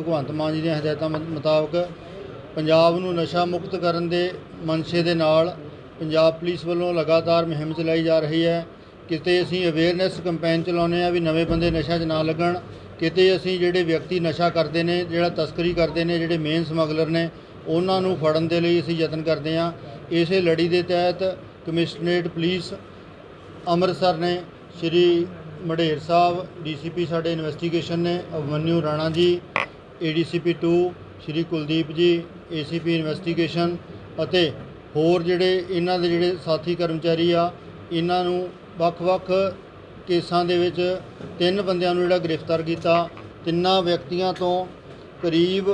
ਭਗਵੰਤ ਮਾਨ ਜੀ ਦੀਆਂ ਹਦਾਇਤਾਂ ਮੁ- ਮੁਤਾਬਕ ਪੰਜਾਬ ਨੂੰ ਨਸ਼ਾ ਮੁਕਤ ਕਰਨ ਦੇ ਮਨਸ਼ੇ ਦੇ ਨਾਲ ਪੰਜਾਬ ਪੁਲਿਸ ਵੱਲੋਂ ਲਗਾਤਾਰ ਮੁਹਿੰਮ ਚਲਾਈ ਜਾ ਰਹੀ ਹੈ। ਕਿਤੇ ਅਸੀਂ ਅਵੇਅਰਨੈਸ ਕੈਂਪੇਨ ਚਲਾਉਂਦੇ ਆ ਵੀ ਨਵੇਂ ਬੰਦੇ ਨਸ਼ਾ 'ਚ ਨਾ ਲੱਗਣ, ਕਿਤੇ ਅਸੀਂ ਜਿਹੜੇ ਵਿਅਕਤੀ ਨਸ਼ਾ ਕਰਦੇ ਨੇ, ਜਿਹੜਾ ਤਸਕਰੀ ਕਰਦੇ ਨੇ, ਜਿਹੜੇ ਮੇਨ ਸਮਗਲਰ ਨੇ, ਉਹਨਾਂ ਨੂੰ ਫੜਨ ਦੇ ਲਈ ਅਸੀਂ ਯਤਨ ਕਰਦੇ ਆ ਇਸੇ ਲੜੀ ਦੇ ਤਹਿਤ ਕਮਿਸ਼ਨਰੇਟ ਪੁਲਿਸ ਅੰਮ੍ਰਿਤਸਰ ਨੇ ਸ਼੍ਰੀ ਮਢੇਰ ਸਾਹਿਬ, ਡੀਸੀਪੀ ਸਾਡੇ ਇਨਵੈਸਟੀਗੇਸ਼ਨ ਨੇ ਅਭਮਨਿਊ ਰਾਣਾ ਜੀ ਏਡੀਸੀਪੀ 2 ਸ਼੍ਰੀ ਕੁਲਦੀਪ ਜੀ ਏਸੀਪੀ ਇਨਵੈਸਟੀਗੇਸ਼ਨ ਅਤੇ ਹੋਰ ਜਿਹੜੇ ਇਹਨਾਂ ਦੇ ਜਿਹੜੇ ਸਾਥੀ ਕਰਮਚਾਰੀ ਆ, ਇਹਨਾਂ ਨੂੰ ਵੱਖ-ਵੱਖ ਕੇਸਾਂ ਦੇ ਵਿੱਚ ਤਿੰਨ ਬੰਦਿਆਂ ਨੂੰ ਜਿਹੜਾ ਗ੍ਰਿਫਤਾਰ ਕੀਤਾ। ਤਿੰਨਾਂ ਵਿਅਕਤੀਆਂ ਤੋਂ ਕਰੀਬ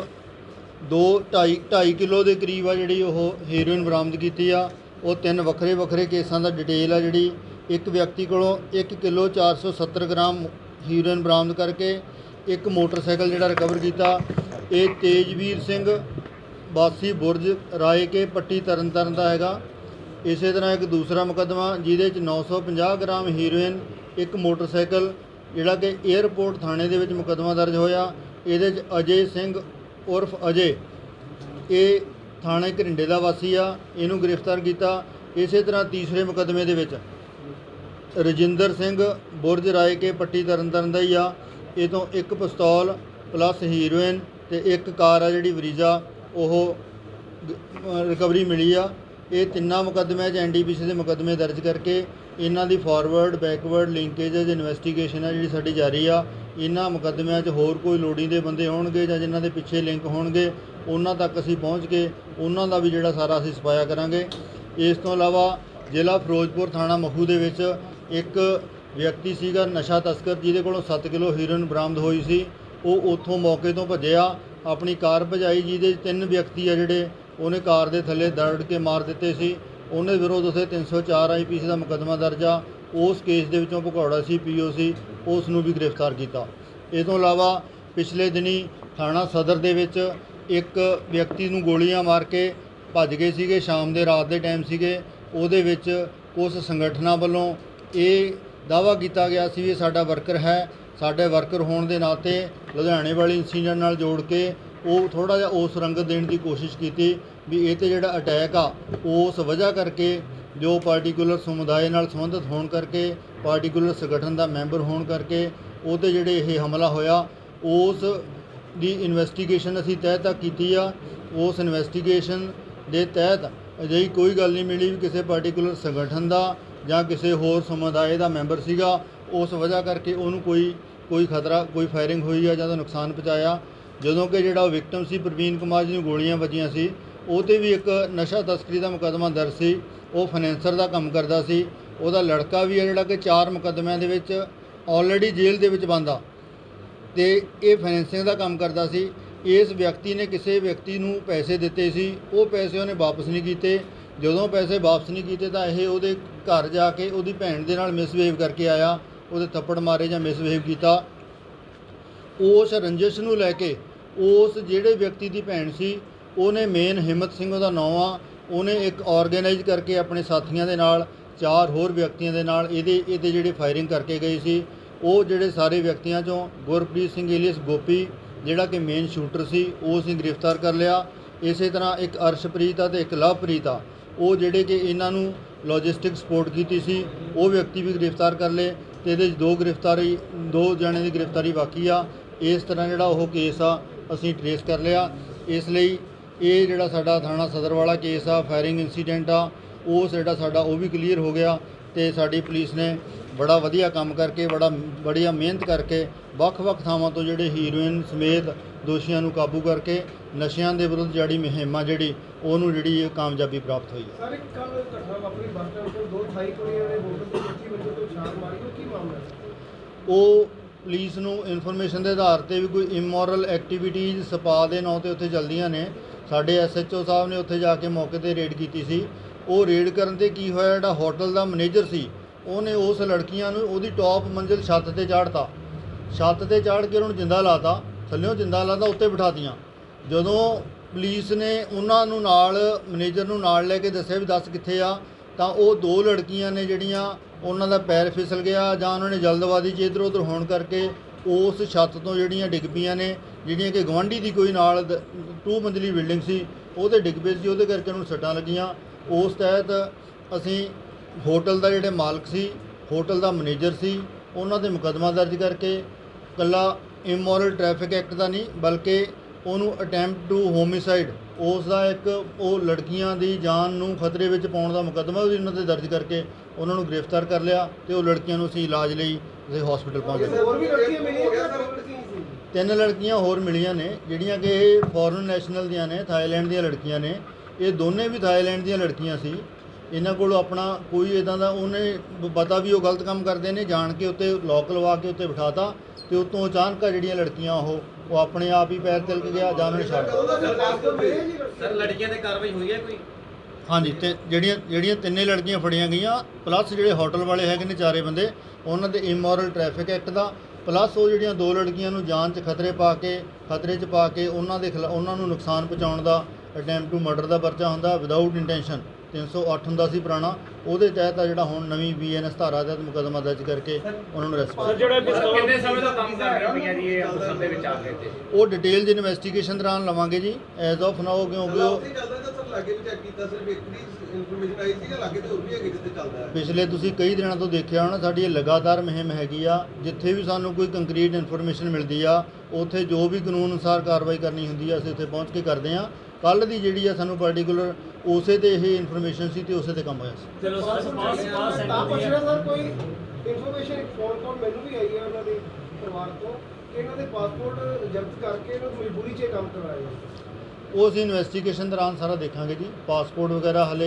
2 2.5 2.5 ਕਿਲੋ ਦੇ ਕਰੀਬ ਆ ਜਿਹੜੀ ਉਹ ਹੀਰੋਇਨ ਬਰਾਮਦ ਕੀਤੀ ਆ। ਉਹ ਤਿੰਨ ਵੱਖਰੇ ਵੱਖਰੇ ਕੇਸਾਂ ਦਾ ਡਿਟੇਲ ਆ ਜਿਹੜੀ ਇੱਕ ਵਿਅਕਤੀ ਕੋਲੋਂ 1 ਕਿਲੋ 470 ਗ੍ਰਾਮ ਹੀਰੋਇਨ ਬਰਾਮਦ ਕਰਕੇ ਇੱਕ ਮੋਟਰਸਾਈਕਲ ਜਿਹੜਾ ਰਿਕਵਰ ਕੀਤਾ, ਇਹ ਤੇਜਵੀਰ ਸਿੰਘ ਵਾਸੀ ਬੁਰਜ ਰਾਏ ਕੇ ਪੱਟੀ ਤਰਨਤਾਰਨ ਦਾ ਹੈਗਾ। ਇਸੇ ਤਰ੍ਹਾਂ ਇੱਕ ਦੂਸਰਾ ਮੁਕੱਦਮਾ, ਜਿਹਦੇ ਚ 950 ਗ੍ਰਾਮ ਹੀਰੋਇਨ ਇੱਕ ਮੋਟਰਸਾਈਕਲ, ਜਿਹੜਾ ਕਿ 에ਅਰਪੋਰਟ ਥਾਣੇ ਦੇ ਵਿੱਚ ਮੁਕੱਦਮਾ ਦਰਜ ਹੋਇਆ। ਇਹਦੇ ਚ ਅਜੇ ਸਿੰਘ ਉਰਫ ਅਜੇ, ਇਹ ਥਾਣੇ ਘਰਿੰਡੇ ਦਾ ਵਾਸੀ ਆ, ਇਹਨੂੰ ਗ੍ਰਿਫਤਾਰ ਕੀਤਾ। ਇਸੇ ਤਰ੍ਹਾਂ ਤੀਸਰੇ ਮੁਕੱਦਮੇ ਦੇ ਵਿੱਚ ਰਜਿੰਦਰ ਸਿੰਘ ਬੁਰਜ ਰਾਏ ਕੇ ਪੱਟੀ ਤਰਨਤਾਰਨ ਦਾ ਹੀ ਆ। ਇਹ ਤੋਂ ਇੱਕ ਪਿਸਤੌਲ ਪਲੱਸ ਹੀਰੋਇਨ ਤੇ ਇੱਕ ਕਾਰ ਆ ਜਿਹੜੀ ਵਰੀਜ਼ਾ, ਉਹ ਰਿਕਵਰੀ ਮਿਲੀ ਆ। ਇਹ ਤਿੰਨਾਂ ਮੁਕੱਦਮਿਆਂ 'ਚ ਐਨਡੀਪੀਸੀ ਦੇ ਮੁਕੱਦਮੇ ਦਰਜ ਕਰਕੇ ਇਹਨਾਂ ਦੀ ਫਾਰਵਰਡ ਬੈਕਵਰਡ ਲਿੰਕੇजेज ਇਨਵੈਸਟੀਗੇਸ਼ਨ ਆ ਜਿਹੜੀ ਸਾਡੀ ਜਾਰੀ ਆ, ਇਹਨਾਂ ਮੁਕੱਦਮਿਆਂ 'ਚ ਹੋਰ ਕੋਈ ਲੋੜੀਂਦੇ ਬੰਦੇ ਹੋਣਗੇ ਜਾਂ ਜਿਨ੍ਹਾਂ ਦੇ ਪਿੱਛੇ ਲਿੰਕ ਹੋਣਗੇ, ਉਹਨਾਂ ਤੱਕ ਅਸੀਂ ਪਹੁੰਚ ਕੇ ਉਹਨਾਂ ਦਾ ਵੀ ਜਿਹੜਾ ਸਾਰਾ ਅਸੀਂ ਸਫਾਇਆ ਕਰਾਂਗੇ। ਇਸ ਤੋਂ ਇਲਾਵਾ ਜ਼ਿਲ੍ਹਾ ਫਿਰੋਜ਼ਪੁਰ ਥਾਣਾ ਮਖੂ ਦੇ ਵਿੱਚ ਇੱਕ ਵਿਅਕਤੀ ਸੀਗਾ ਨਸ਼ਾ ਤਸਕਰ, ਜਿਹਦੇ ਕੋਲੋਂ 7 ਕਿਲੋ ਹੀਰੋਇਨ ਬਰਾਮਦ ਹੋਈ ਸੀ। ਉਹ ਉੱਥੋਂ ਮੌਕੇ ਤੋਂ ਭੱਜਿਆ। ਆਪਣੀ ਕਾਰ ਭਜਾਈ, ਜਿਹਦੇ ਤਿੰਨ ਵਿਅਕਤੀ ਆ ਜਿਹੜੇ, ਉਹਨੇ ਕਾਰ ਦੇ ਥੱਲੇ ਦਰੜ ਕੇ ਮਾਰ ਦਿੱਤੇ ਸੀ। ਉਹਨੇ ਵਿਰੋਧ ਉਸੇ 304 ਆਈਪੀਸੀ ਦਾ ਮੁਕੱਦਮਾ ਦਰਜ ਆ। ਉਸ ਕੇਸ ਦੇ ਵਿੱਚੋਂ ਭਗੌੜਾ ਸੀ ਪੀਓਸੀ ਉਸ ਨੂੰ ਵੀ ਗ੍ਰਿਫਤਾਰ ਕੀਤਾ। ਇਹ ਤੋਂ ਇਲਾਵਾ ਪਿਛਲੇ ਦਿਨੀ ਥਾਣਾ ਸਦਰ ਦੇ ਵਿੱਚ ਇੱਕ ਵਿਅਕਤੀ ਨੂੰ ਗੋਲੀਆਂ ਮਾਰ ਕੇ ਭੱਜ ਗਏ ਸੀਗੇ। ਸ਼ਾਮ ਦੇ ਰਾਤ ਦੇ ਟਾਈਮ ਸੀਗੇ। ਉਹਦੇ ਵਿੱਚ ਉਸ ਸੰਗਠਨਾਂ ਵੱਲੋਂ ਇਹ ਦਾਵਾ ਕੀਤਾ ਗਿਆ ਸੀ ਵੀ ਇਹ ਸਾਡਾ ਵਰਕਰ ਹੈ, ਸਾਡੇ ਵਰਕਰ ਹੋਣ ਦੇ ਨਾਤੇ ਲੁਧਿਆਣੇ ਵਾਲੀ ਇੰਸੀਡੈਂਟ ਨਾਲ ਜੋੜ ਕੇ ਉਹ ਥੋੜਾ ਜਿਹਾ ਉਸ ਰੰਗਤ ਦੇਣ ਦੀ ਕੋਸ਼ਿਸ਼ ਕੀਤੀ ਵੀ ਇਹ ਤੇ ਜਿਹੜਾ ਅਟੈਕ ਆ, ਉਸ ਵਜ੍ਹਾ ਕਰਕੇ ਜੋ ਪਾਰਟਿਕੂਲਰ ਸਮੁਦਾਇ ਨਾਲ ਸੰਬੰਧਿਤ ਹੋਣ ਕਰਕੇ ਪਾਰਟਿਕੂਲਰ ਸੰਗਠਨ ਦਾ ਮੈਂਬਰ ਹੋਣ ਕਰਕੇ ਉਹ ਤੇ ਜਿਹੜੇ ਇਹ ਹਮਲਾ ਹੋਇਆ, ਉਸ ਦੀ ਇਨਵੈਸਟੀਗੇਸ਼ਨ ਅਸੀਂ ਤਹਿ ਤੱਕ ਕੀਤੀ ਆ। ਉਸ ਇਨਵੈਸਟੀਗੇਸ਼ਨ ਦੇ ਤਹਿਤ ਅਜਿਹੀ ਕੋਈ ਗੱਲ ਨਹੀਂ ਮਿਲੀ ਵੀ ਕਿਸੇ ਪਾਰਟਿਕੂਲਰ ਸੰਗਠਨ ਦਾ ਜਾਂ ਕਿਸੇ ਹੋਰ ਸਮੁਦਾਇ ਦਾ ਮੈਂਬਰ ਸੀਗਾ, ਉਸ ਵਜ੍ਹਾ ਕਰਕੇ ਉਹਨੂੰ ਕੋਈ ਕੋਈ ਖਤਰਾ, ਕੋਈ ਫਾਇਰਿੰਗ ਹੋਈ ਆ ਜਾਂ ਉਹਦਾ ਨੁਕਸਾਨ ਪਹੁੰਚਾਇਆ। ਜਦੋਂ ਕਿ ਜਿਹੜਾ ਵਿਕਟਮ ਸੀ ਪ੍ਰਵੀਨ ਕੁਮਾਰ ਜੀ ਨੂੰ ਗੋਲੀਆਂ ਵੱਜੀਆਂ ਸੀ, ਉਹ ਤੇ ਵੀ ਇੱਕ ਨਸ਼ਾ ਤਸਕਰੀ ਦਾ ਮੁਕੱਦਮਾ ਦਰਜ ਸੀ। ਉਹ ਫਾਈਨੈਂਸਰ ਦਾ ਕੰਮ ਕਰਦਾ ਸੀ। ਉਹਦਾ ਲੜਕਾ ਵੀ ਹੈ ਜਿਹੜਾ ਕਿ ਚਾਰ ਮੁਕੱਦਮਿਆਂ ਦੇ ਵਿੱਚ ਆਲਰੇਡੀ ਜੇਲ੍ਹ ਦੇ ਵਿੱਚ ਬੰਦਾ ਤੇ ਇਹ ਫਾਈਨੈਂਸਿੰਗ ਦਾ ਕੰਮ ਕਰਦਾ ਸੀ। ਇਸ ਵਿਅਕਤੀ ਨੇ ਕਿਸੇ ਵਿਅਕਤੀ ਨੂੰ ਪੈਸੇ ਦਿੱਤੇ ਸੀ। ਉਹ ਪੈਸੇ ਉਹਨੇ ਵਾਪਸ ਨਹੀਂ ਕੀਤੇ। ਜਦੋਂ ਪੈਸੇ ਵਾਪਸ ਨਹੀਂ ਕੀਤੇ ਤਾਂ ਇਹ ਉਹਦੇ ਘਰ ਜਾ ਕੇ ਉਹਦੀ ਭੈਣ ਦੇ ਨਾਲ ਮਿਸਬਿਹੇਵ ਕਰਕੇ ਆਇਆ, ਉਹਦੇ ਥੱਪੜ ਮਾਰੇ ਜਾਂ ਮਿਸਬਿਹੇਵ ਕੀਤਾ। ਉਸ ਰੰਜਿਸ਼ ਨੂੰ ਲੈ ਕੇ ਉਸ ਜਿਹੜੇ ਵਿਅਕਤੀ ਦੀ ਭੈਣ ਸੀ, ਉਹਨੇ ਮੇਨ ਹਿੰਮਤ ਸਿੰਘ ਉਹਦਾ ਨਾਂ ਆ, ਉਹਨੇ ਇੱਕ ਆਰਗੇਨਾਈਜ਼ ਕਰਕੇ ਆਪਣੇ ਸਾਥੀਆਂ ਦੇ ਨਾਲ, ਚਾਰ ਹੋਰ ਵਿਅਕਤੀਆਂ ਦੇ ਨਾਲ ਇਹਦੇ ਇਹਦੇ ਜਿਹੜੇ ਫਾਇਰਿੰਗ ਕਰਕੇ ਗਏ ਸੀ। ਉਹ ਜਿਹੜੇ ਸਾਰੇ ਵਿਅਕਤੀਆਂ ਚੋਂ ਗੁਰਪ੍ਰੀਤ ਸਿੰਘ ਏਲੀਅਸ ਗੋਪੀ, ਜਿਹੜਾ ਕਿ ਮੇਨ ਸ਼ੂਟਰ ਸੀ, ਉਹ ਅਸੀਂ ਗ੍ਰਿਫਤਾਰ ਕਰ ਲਿਆ। ਇਸੇ ਤਰ੍ਹਾਂ ਇੱਕ ਅਰਸ਼ਪ੍ਰੀਤ ਆ ਤੇ ਇੱਕ ਲਵਪ੍ਰੀਤ ਆ। ਉਹ ਜਿਹੜੇ ਕਿ ਇਹਨਾਂ ਨੂੰ ਲੌਜਿਸਟਿਕ ਸਪੋਰਟ ਕੀਤੀ ਸੀ, ਉਹ ਵਿਅਕਤੀ ਵੀ ਗ੍ਰਿਫਤਾਰ ਕਰ ਲਏ ਤੇ ਇਹਦੇ 'ਚ ਦੋ ਗ੍ਰਿਫਤਾਰੀ, ਦੋ ਜਣੇ ਦੀ ਗ੍ਰਿਫਤਾਰੀ ਬਾਕੀ ਆ। ਇਸ ਤਰ੍ਹਾਂ ਜਿਹੜਾ ਉਹ ਕੇਸ ਆ, ਅਸੀਂ ਟਰੇਸ ਕਰ ਲਿਆ। ਇਸ ਲਈ ਇਹ ਜਿਹੜਾ ਸਾਡਾ ਥਾਣਾ ਸਦਰ ਵਾਲਾ ਕੇਸ ਆ ਫਾਇਰਿੰਗ ਇਨਸੀਡੈਂਟ ਆ, ਉਹ ਜਿਹੜਾ ਸਾਡਾ ਉਹ ਵੀ ਕਲੀਅਰ ਹੋ ਗਿਆ ਤੇ ਸਾਡੀ ਪੁਲਿਸ ਨੇ ਬੜਾ ਵਧੀਆ ਕੰਮ ਕਰਕੇ ਬੜਾ ਬੜੀਆ ਮਿਹਨਤ ਕਰਕੇ ਵੱਖ-ਵੱਖ ਥਾਵਾਂ ਤੋਂ ਜਿਹੜੇ ਹੀਰੋਇਨ ਸਮੇਤ ਦੋਸ਼ੀਆਂ ਨੂੰ ਕਾਬੂ ਕਰਕੇ ਨਸ਼ਿਆਂ ਦੇ ਵਿਰੁੱਧ ਜਿਹੜੀ ਮੁਹਿੰਮ ਆ ਜਿਹੜੀ ਉਹਨੂੰ ਜਿਹੜੀ ਇਹ ਕਾਮਯਾਬੀ ਪ੍ਰਾਪਤ ਹੋਈ ਹੈ। ਸਰ ਇੱਕ ਕੱਲ ਘਟਨਾ ਵਾਪਰੀ ਬੱਸ ਸਟੈਂਡ ਕੋਲ ਦੋ ਥਾਈ ਕੁੜੀਆਂ ਨੇ ਹੋਟਲ ਦੇ 25 ਵਜੇ ਤੋਂ ਛਾਲ ਮਾਰੀ ਉਹ ਕੀ ਮਾਮਲਾ ਉਹ ਪੁਲਿਸ ਨੂੰ ਇਨਫੋਰਮੇਸ਼ਨ ਦੇ ਆਧਾਰ ਤੇ ਵੀ ਕੋਈ ਇਮੋਰਲ ਐਕਟੀਵਿਟੀਜ਼ ਸਪਾ ਦੇ ਨਾਂ ਤੇ ਉੱਥੇ ਚੱਲਦੀਆਂ ਨੇ। ਸਾਡੇ ਐਸਐਚਓ ਸਾਹਿਬ ਨੇ ਉੱਥੇ ਜਾ ਕੇ ਮੌਕੇ ਤੇ ਰੇਡ ਕੀਤੀ ਸੀ। ਉਹ ਰੇਡ ਕਰਨ ਤੇ ਕੀ ਹੋਇਆ ਜਿਹੜਾ ਹੋਟਲ ਦਾ ਮੈਨੇਜਰ ਸੀ ਉਹਨੇ ਉਸ ਲੜਕੀਆਂ ਨੂੰ ਉਹਦੀ ਟੌਪ ਮੰਜ਼ਿਲ ਛੱਤ ਤੇ ਚਾੜਤਾ। ਛੱਤ ਤੇ ਚਾੜ ਕੇ ਉਹਨੂੰ ਨੂੰ ਜਿੰਦਾ ਲਾਤਾ। ਥੱਲਿਓਂ ਜਿੰਦਾ ਲਾਤਾ, ਉੱਤੇ ਬਿਠਾਤੀਆਂ। ਜਦੋਂ ਪੁਲਿਸ ਨੇ ਉਹਨਾਂ ਨੂੰ ਨਾਲ, ਮੈਨੇਜਰ ਨੂੰ ਨਾਲ ਲੈ ਕੇ ਦੱਸਿਆ ਵੀ ਦੱਸ ਕਿੱਥੇ ਆ, ਤਾਂ ਉਹ ਦੋ ਲੜਕੀਆਂ ਨੇ ਜਿਹੜੀਆਂ ਉਹਨਾਂ ਦਾ ਪੈਰ ਫਿਸਲ ਗਿਆ ਜਾਂ ਉਹਨਾਂ ਨੇ ਜਲਦਬਾਜ਼ੀ 'ਚ ਇੱਧਰ ਉੱਧਰ ਹੋਣ ਕਰਕੇ ਉਸ ਛੱਤ ਤੋਂ ਜਿਹੜੀਆਂ ਡਿੱਗ ਪਈਆਂ ਨੇ, ਜਿਹੜੀਆਂ ਕਿ ਗਵਾਂਢੀ ਦੀ ਕੋਈ ਨਾਲ ਦ- ਟੂ ਮੰਜ਼ਲੀ ਬਿਲਡਿੰਗ ਸੀ ਉਹਦੇ ਡਿੱਗ ਪਏ ਸੀ, ਉਹਦੇ ਕਰਕੇ ਉਹਨੂੰ ਸੱਟਾਂ ਲੱਗੀਆਂ। ਉਸ ਤਹਿਤ ਅਸੀਂ ਹੋਟਲ ਦਾ ਜਿਹੜੇ ਮਾਲਕ ਸੀ ਹੋਟਲ ਦਾ ਮੈਨੇਜਰ ਸੀ ਉਹਨਾਂ ਦੇ ਮੁਕੱਦਮਾ ਦਰਜ ਕਰਕੇ ਕੱਲਾ ਇਮੋਰਲ ਟ੍ਰੈਫਿਕ ਐਕਟ ਦਾ ਨਹੀਂ ਬਲਕਿ ਉਹਨੂੰ ਅਟੈਂਪਟ ਟੂ ਹੋਮਿਸਾਈਡ ਉਸ ਦਾ ਇੱਕ ਉਹ ਲੜਕੀਆਂ ਦੀ ਜਾਨ ਨੂੰ ਖਤਰੇ ਵਿੱਚ ਪਾਉਣ ਦਾ ਮੁਕੱਦਮਾ ਵੀ ਉਹਨਾਂ ਤੇ ਦਰਜ ਕਰਕੇ ਉਹਨਾਂ ਨੂੰ ਗ੍ਰਿਫਤਾਰ ਕਰ ਲਿਆ ਤੇ ਉਹ ਲੜਕੀਆਂ ਨੂੰ ਅਸੀਂ ਇਲਾਜ ਲਈ ਹਸਪੀਟਲ ਦੋ ਲੜਕੀਆਂ ਹੀ ਸੀ? ਤਿੰਨ ਲੜਕੀਆਂ ਹੋਰ ਮਿਲੀਆਂ ਨੇ ਜਿਹੜੀਆਂ ਕਿ ਇਹ ਫੋਰਨ ਨੈਸ਼ਨਲ ਦੀਆਂ ਨੇ ਥਾਈਲੈਂਡ ਦੀਆਂ ਲੜਕੀਆਂ ਨੇ। ਇਹ ਦੋਨੇ ਵੀ ਥਾਈਲੈਂਡ ਦੀਆਂ ਲੜਕੀਆਂ ਸੀ। ਇਹਨਾਂ ਕੋਲ ਆਪਣਾ ਕੋਈ ਇਦਾਂ ਦਾ ਉਹਨੇ ਪਤਾ ਵੀ ਉਹ ਗਲਤ ਕੰਮ ਕਰਦੇ ਨੇ ਜਾਣ ਕੇ ਉੱਤੇ ਲੋਕ ਲਵਾ ਕੇ ਉੱਤੇ ਬਿਠਾਤਾ ਤੇ ਉਤੋਂ ਅਚਾਨਕ ਜਿਹੜੀਆਂ ਲੜਕੀਆਂ ਉਹ ਉਹ ਆਪਣੇ ਆਪ ਹੀ ਪੈਰ ਤਿਲਕ ਗਿਆ ਜਾਂ ਉਹਨਾਂ ਛੱਡ ਸਰ ਲੜਕੀਆਂ ਤੇ ਕਾਰਵਾਈ ਹੋਈ ਹੈ ਕੋਈ? ਹਾਂਜੀ ਤੇ ਜਿਹੜੀਆਂ ਜਿਹੜੀਆਂ ਤਿੰਨੇ ਲੜਕੀਆਂ ਫੜੀਆਂ ਗਈਆਂ ਪਲੱਸ ਜਿਹੜੇ ਹੋਟਲ ਵਾਲੇ ਹੈਗੇ ਨੇ ਚਾਰੇ ਬੰਦੇ ਉਹਨਾਂ ਦੇ ਇਮੋਰਲ ਟ੍ਰੈਫਿਕ ਐਕਟ ਦਾ ਪਲੱਸ ਉਹ ਜਿਹੜੀਆਂ ਦੋ ਲੜਕੀਆਂ ਨੂੰ ਜਾਨ 'ਚ ਖਤਰੇ ਪਾ ਕੇ ਖਤਰੇ 'ਚ ਪਾ ਕੇ ਉਹਨਾਂ ਦੇ ਉਹਨਾਂ ਨੂੰ ਨੁਕਸਾਨ ਪਹੁੰਚਾਉਣ ਦਾ ਅਟੈਂਪਟ ਟੂ ਮਰਡਰ ਦਾ ਪਰਚਾ ਹੁੰਦਾ ਵਿਦਆਊਟ ਇੰਟੈਂਸ਼ਨ 308 ਹੁੰਦਾ ਸੀ ਪੁਰਾਣਾ ਉਹਦੇ ਤਹਿਤ ਆ ਜਿਹੜਾ ਹੁਣ ਨਵੀਂ ਬੀਐਨਐਸ ਧਾਰਾ ਤਹਿਤ ਮੁਕੱਦਮਾ ਦਰਜ ਕਰਕੇ ਉਹਨਾਂ ਨੂੰ ਅਰੈਸਟ ਕੀਤਾ ਜਿਹੜਾ ਕਿੰਨੇ ਸਮੇਂ ਤੋਂ ਕੰਮ ਕਰ ਰਹੇ ਹੋ ਭਈਆ ਜੀ ਇਹ ਅੰਮ੍ਰਿਤਸਰ ਦੇ ਵਿੱਚ ਆ ਕੇ ਇੱਥੇ? ਉਹ ਡਿਟੇਲ ਦੀ ਇਨਵੈਸਟੀਗੇਸ਼ਨ ਦੌਰਾਨ ਲਵਾਂਗੇ ਜੀ ਐਜ਼ ਆਫ ਨਾਓ ਕਿਉਂਕਿ ਉਹ ਉੱਥੇ ਚੱਲਦਾ ਤਾਂ ਸਰ ਲਾਗੇ ਵੀ ਚੈੱਕ ਕੀਤਾ ਸਿਰਫ ਇੱਕ ਦੀ ਇਨਫੋਰਮੇਸ਼ਨ ਆਈ ਸੀ ਜਾਂ ਲਾਗੇ ਤੇ ਹੋਰ ਵੀ ਹੈਗੇ ਜਿੱਥੇ ਚੱਲਦਾ ਹੈ? ਪਿਛਲੇ ਤੁਸੀਂ ਕਈ ਦਿਨਾਂ ਤੋਂ ਦੇਖਿਆ ਹੋਣਾ ਸਾਡੀ ਇਹ ਲਗਾਤਾਰ ਮੁਹਿੰਮ ਹੈਗੀ ਆ ਜਿੱਥੇ ਵੀ ਸਾਨੂੰ ਕੋਈ ਕੰਕਰੀਟ ਇਨਫੋਰਮੇਸ਼ਨ ਮਿਲਦੀ ਆ ਉੱਥੇ ਜੋ ਵੀ ਕਾਨੂੰਨ ਅਨੁਸਾਰ ਕਾਰਵਾਈ ਕਰਨੀ ਹੁੰਦੀ ਆ ਅਸੀਂ ਉੱਥੇ ਪਹੁੰਚ ਕੇ ਕਰਦੇ ਆ ਕੱਲ ਦੀ ਜਿਹੜੀ ਆ ਸਾਨੂੰ ਪਾਰਟਿਕੂਲਰ ਉਸੇ ਤੇ ਇਹ ਇਨਫੋਰਮੇਸ਼ਨ ਸੀ ਤੇ ਉਸੇ ਤੇ ਕੰਮ ਹੋਇਆ ਸੀ। ਚਲੋ ਸਰ ਸਪਾਸ ਤਾਂ ਪੁੱਛਣਾ ਸਰ ਕੋਈ ਇਨਫੋਰਮੇਸ਼ਨ ਫੋਨ ਕਾਲ ਮੈਨੂੰ ਵੀ ਆਈ ਹੈ ਉਹਨਾਂ ਦੇ ਪਰਿਵਾਰ ਤੋਂ ਕਿ ਇਹਨਾਂ ਦੇ ਪਾਸਪੋਰਟ ਜ਼ਬਤ ਕਰਕੇ ਇਹਨਾਂ ਨੂੰ ਮਜਬੂਰੀ 'ਚ ਇਹ ਕੰਮ ਕਰਵਾਇਆ ਅਸੀਂ ਇਨਵੈਸਟੀਗੇਸ਼ਨ ਦੌਰਾਨ ਸਾਰਾ ਦੇਖਾਂਗੇ ਜੀ। ਪਾਸਪੋਰਟ ਵਗੈਰਾ ਹਲੇ